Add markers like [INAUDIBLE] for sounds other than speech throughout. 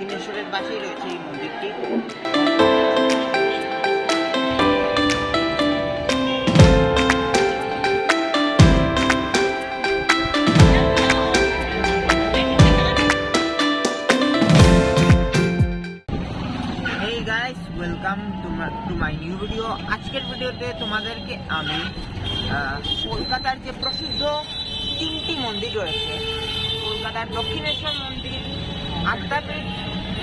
দক্ষিণেশ্বরের পাশেই রয়েছে এই মন্দিরটি। Welcome to my new video আজকের ভিডিওতে তোমাদেরকে আমি কলকাতার যে প্রসিদ্ধ তিনটি মন্দির রয়েছে, কলকাতার দক্ষিণেশ্বর মন্দির আদ্যাপীঠ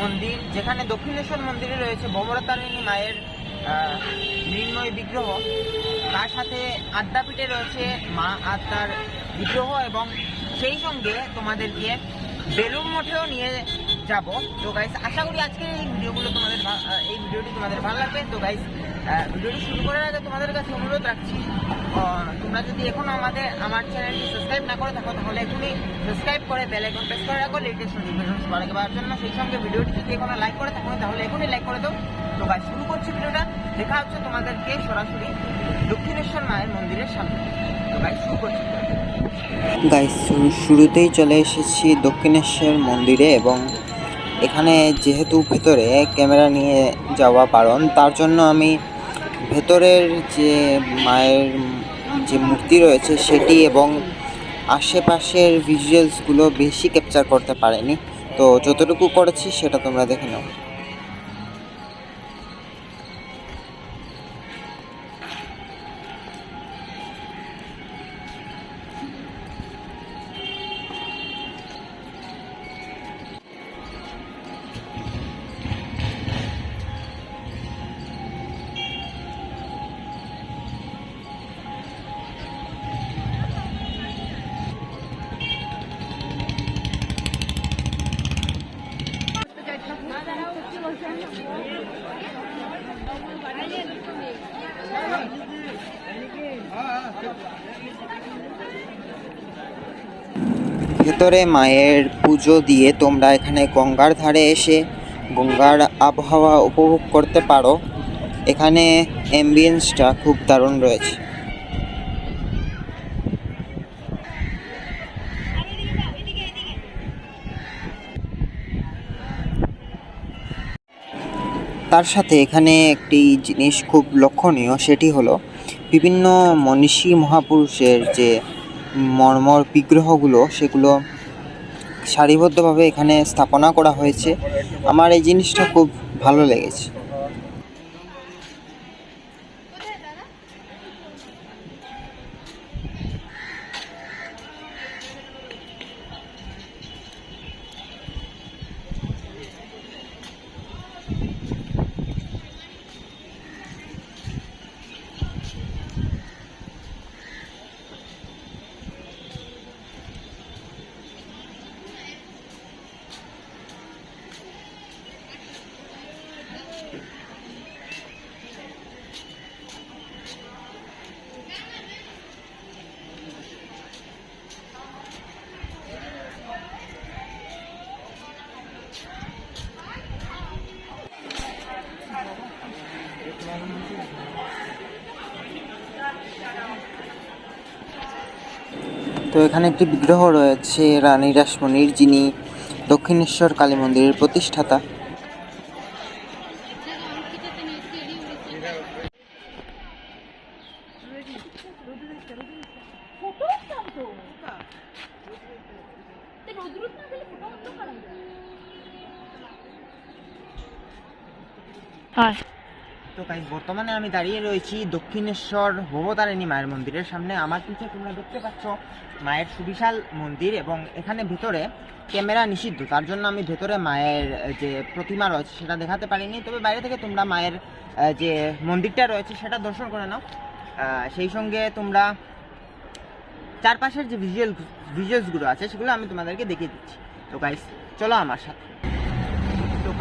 মন্দির, যেখানে দক্ষিণেশ্বর মন্দিরে রয়েছে ভবরতারিণী মায়ের মৃন্ময় বিগ্রহ। তার সাথে আদ্যাপীঠে রয়েছে মা আত্মার বিগ্রহ এবং সেই সঙ্গে তোমাদেরকে বেলুর মঠেও নিয়ে যাব। তো গাইস আশা করি আজকের এই ভিডিওগুলো তোমাদের এই ভিডিওটি তোমাদের ভালো লাগবে। তো গাইস ভিডিওটি শুরু করার আগে তোমাদের কাছে অনুরোধ রাখছি তোমরা যদি এখনও আমাদের, আমার চ্যানেলটি সাবস্ক্রাইব না করে থাকো, তাহলে এখনই সাবস্ক্রাইব করে বেল আইকন প্রেস করে রাখো লেটেস্ট নোটিফিকেশন সবার আগে জন্য সেই সঙ্গে ভিডিওটি যদি এখনও লাইক করে থাকো, তাহলে এখনই লাইক করে দাও। তো গাইস শুরু করছি ভিডিওটা। দেখা হচ্ছে তোমাদেরকে সরাসরি দক্ষিণেশ্বর মায়ের মন্দিরের সামনে। তো গাইস শুরু করছি। গাইস শুরুতেই চলে এসেছি দক্ষিণেশ্বর মন্দিরে এবং এখানে যেহেতু ভেতরে ক্যামেরা নিয়ে যাওয়া বারণ, তার জন্য আমি ভেতরের যে মায়ের যে মূর্তি রয়েছে সেটি এবং আশেপাশের ভিজুয়ালসগুলো বেশি ক্যাপচার করতে পারেনি। তো যতটুকু করেছি সেটা তোমরা দেখে নাও। ভেতরে মায়ের পুজো দিয়ে তোমরা এখানে গঙ্গার ধারে এসে গঙ্গার আবহাওয়া উপভোগ করতে পারো। এখানে অ্যাম্বিয়েন্সটা খুব দারুণ রয়েছে। তার সাথে এখানে একটি জিনিস খুব লক্ষণীয়, সেটি হলো বিভিন্ন মনীষী মহাপুরুষের যে মর্মর বিগ্রহগুলো সেগুলো সারিবদ্ধভাবে এখানে স্থাপনা করা হয়েছে। আমার এই জিনিসটা খুব ভালো লেগেছে। তো এখানে একটি বিগ্রহ রয়েছে রানী রাসমণির যিনি দক্ষিণেশ্বর কালী মন্দিরের প্রতিষ্ঠাতা। তো গাইস, বর্তমানে আমি দাঁড়িয়ে রয়েছি দক্ষিণেশ্বর ভবতারিণী মায়ের মন্দিরের সামনে। আমার পিছিয়ে তোমরা দেখতে পাচ্ছ মায়ের সুবিশাল মন্দির এবং এখানে ভিতরে ক্যামেরা নিষিদ্ধ। তার জন্য আমি ভেতরে মায়ের যে প্রতিমা রয়েছে সেটা দেখাতে পারিনি। তবে বাইরে থেকে তোমরা মায়ের যে মন্দিরটা রয়েছে সেটা দর্শন করে নাও। সেই সঙ্গে তোমরা চারপাশের যে ভিজুয়াল ভিজুয়ালসগুলো আছে সেগুলো আমি তোমাদেরকে দেখিয়ে দিচ্ছি। তো গাইস, চলো আমার সাথে।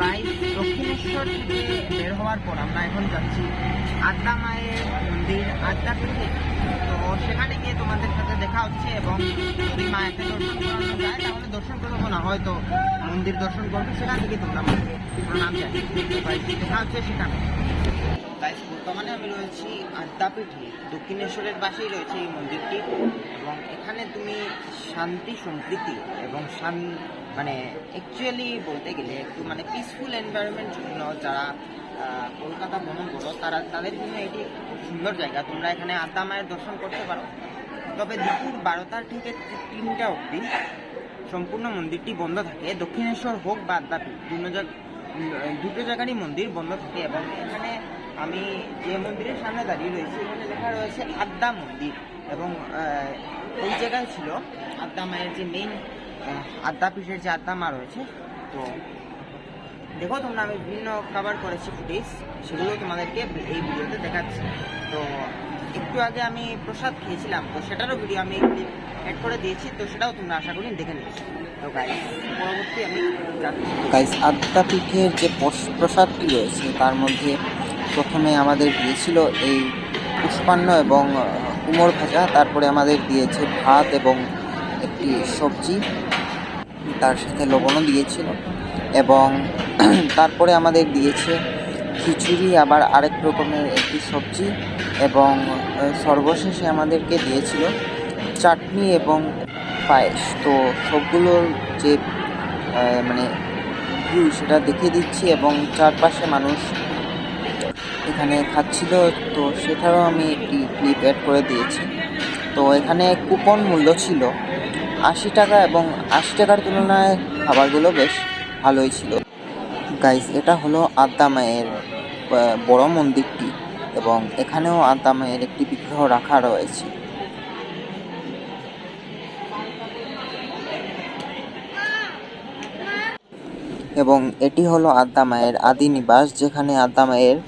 গাইস দক্ষিণেশ্বর থেকে বের হওয়ার পর আমরা এখন যাচ্ছি আদ্যা মায়ের মন্দির আদ্যা থেকে। তো সেখানে গিয়ে তোমাদের সাথে দেখা হচ্ছে এবং যদি মায়ের দর্শন করানো যায়, তাহলে দর্শন করব না, হয়তো মন্দির দর্শন করবে। সেখান থেকে তোমরা আমাকে প্রণাম গাইস দেখা হচ্ছে সেখানে। গাইস বর্তমানে আমি রয়েছি আদ্যাপীঠে, দক্ষিণেশ্বরের পাশেই রয়েছে এই মন্দিরটি এবং এখানে তুমি শান্তি সম্প্রীতি এবং শান মানে অ্যাকচুয়ালি বলতে গেলে একটু মানে পিসফুল এনভায়রনমেন্ট জন্য যারা কলকাতা ভ্রমণ করো তারা, তাদের জন্য এটি খুব সুন্দর জায়গা। তোমরা এখানে আদ্যা মায়ের দর্শন করতে পারো। তবে দুপুর বারোটার থেকে তিনটা অবধি সম্পূর্ণ মন্দিরটি বন্ধ থাকে। দক্ষিণেশ্বর হোক বা আদ্যাপীঠ দুটো দুটো জায়গারই মন্দির বন্ধ থাকে এবং এখানে আমি যে মন্দিরের সামনে দাঁড়িয়ে রয়েছি, এখানে লেখা রয়েছে আদ্যা মন্দির এবং ওই জায়গায় ছিল আদ্যা মায়ের যে মেইন আদ্যাপীঠের যে আদ্যা মা রয়েছে। তো দেখো তোমরা, আমি বিভিন্ন কভার করেছি ফুটেজ সেগুলো তোমাদেরকে এই ভিডিওতে দেখাচ্ছি। তো একটু আগে আমি প্রসাদ খেয়েছিলাম, তো সেটারও ভিডিও আমি অ্যাড করে দিয়েছি, তো সেটাও তোমরা আশা করি দেখে নিয়েছো। তো গাই পরবর্তী আমি গাইস আদ্যাপীঠের যে প্রস- প্রসাদটি রয়েছে, তার মধ্যে প্রথমে আমাদের দিয়েছিল এই পুষ্পান্ন এবং কুমড় ভাজা, তারপরে আমাদের দিয়েছে ভাত এবং একটি সবজি। তার সাথে লবণও দিয়েছিল এবং [CLEARS THROAT] তারপরে আমাদের দিয়েছে খিচুড়ি, আবার আরেক রকমের একটি সবজি এবং সর্বশেষে আমাদেরকে দিয়েছিল চাটনি এবং পায়েস। তো সবগুলোর যে মানে ভিউ সেটা দেখিয়ে দিচ্ছি এবং চারপাশে মানুষ এখানে খাচ্ছিল, তো সেটারও আমি একটি ক্লিপ অ্যাড করে দিয়েছি। তো এখানে কুপন মূল্য ছিল আশি টাকা এবং আশি টাকার তুলনায় খাবারগুলো বেশ ভালোই ছিল। গাইস এটা হলো আদ্যা মায়ের বড় মন্দিরটি এবং এখানেও আদ্যা মায়ের একটি বিগ্রহ রাখা রয়েছে। এবং এটি হলো আদ্যা মায়ের আদি নিবাস, যেখানে আদ্যা মায়ের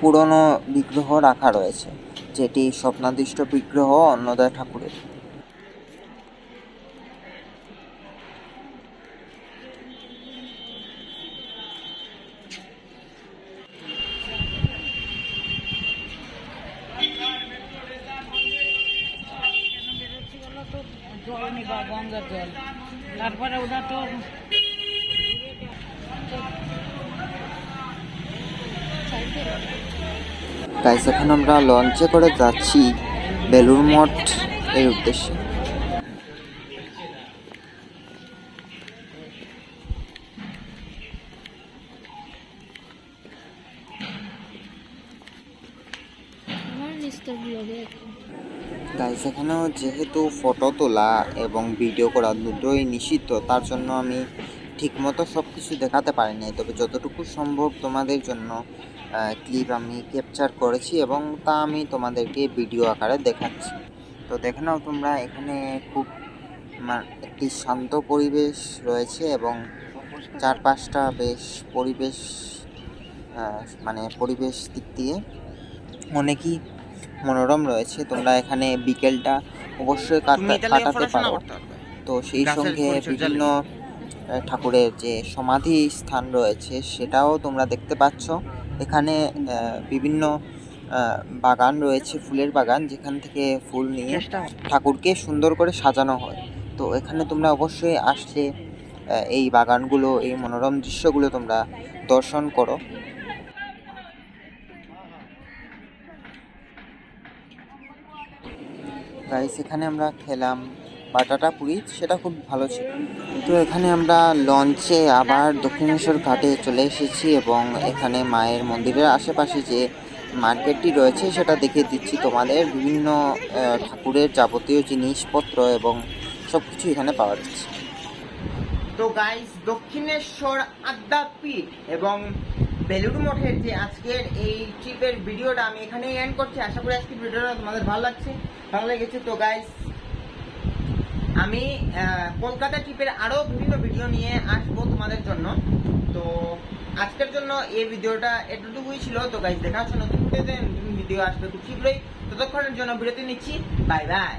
পুরনো বিগ্রহ রাখা রয়েছে যেটি স্বপ্নাদিষ্ট বিগ্রহ অন্নদয় ঠাকুরের। তারপরে ওটা তো গাইস এখন আমরা লঞ্চে করে যাচ্ছি বেলুর মঠ এর উদ্দেশ্যে। গাইস এখানেও যেহেতু ফটো তোলা এবং ভিডিও করা দুটোই নিষিদ্ধ, তার জন্য আমি ঠিকমতো সব কিছু দেখাতে পারিনি। তবে যতটুকু সম্ভব তোমাদের জন্য ক্লিপ আমি ক্যাপচার করেছি এবং তা আমি তোমাদেরকে ভিডিও আকারে দেখাচ্ছি। তো দেখে নাও তোমরা এখানে খুব একটি শান্ত পরিবেশ রয়েছে এবং চারপাশটা বেশ পরিবেশ মানে পরিবেশ দিক দিয়ে অনেকই মনোরম রয়েছে। তোমরা এখানে বিকেলটা অবশ্যই কাটাতে পারো। তো সেই সঙ্গে বিভিন্ন ঠাকুরের যে সমাধি স্থান রয়েছে সেটাও তোমরা দেখতে পাচ্ছ। এখানে বিভিন্ন বাগান রয়েছে ফুলের বাগান যেখান থেকে ফুল নিয়ে ঠাকুরকে সুন্দর করে সাজানো হয়। তো এখানে তোমরা অবশ্যই আসলে এই বাগানগুলো এই মনোরম দৃশ্যগুলো তোমরা দর্শন করো। গাইস এখানে আমরা খেলাম বাটাটা পুরি সেটা খুব ভালো ছিল। তো এখানে আমরা লঞ্চে আবার দক্ষিণেশ্বর ঘাটে চলে এসেছি এবং এখানে মায়ের মন্দিরের আশেপাশে যে মার্কেটটি রয়েছে সেটা দেখিয়ে দিচ্ছি তোমাদের। বিভিন্ন ঠাকুরের যাবতীয় জিনিসপত্র এবং সব কিছু এখানে পাওয়া যাচ্ছে। তো গাইস দক্ষিণেশ্বর আদ্যাপীঠ এবং বেলুড় মঠের যে আজকের এই ট্রিপের ভিডিওটা আমি এখানেই এন্ড করছি। আশা করি আজকের ভিডিওটা তোমাদের ভালো লাগছে। ভালো লেগেছে তো গাইস আমি কলকাতা ট্রিপের আরও বিভিন্ন ভিডিও নিয়ে আসব তোমাদের জন্য। তো আজকের জন্য এই ভিডিওটা এতটুকুই ছিল। তো গাইজ দেখা জন্য নতুন ভিডিওতে নতুন ভিডিও আসবে খুব শীঘ্রই। ততক্ষণের জন্য বিরতি নিচ্ছি। Bye bye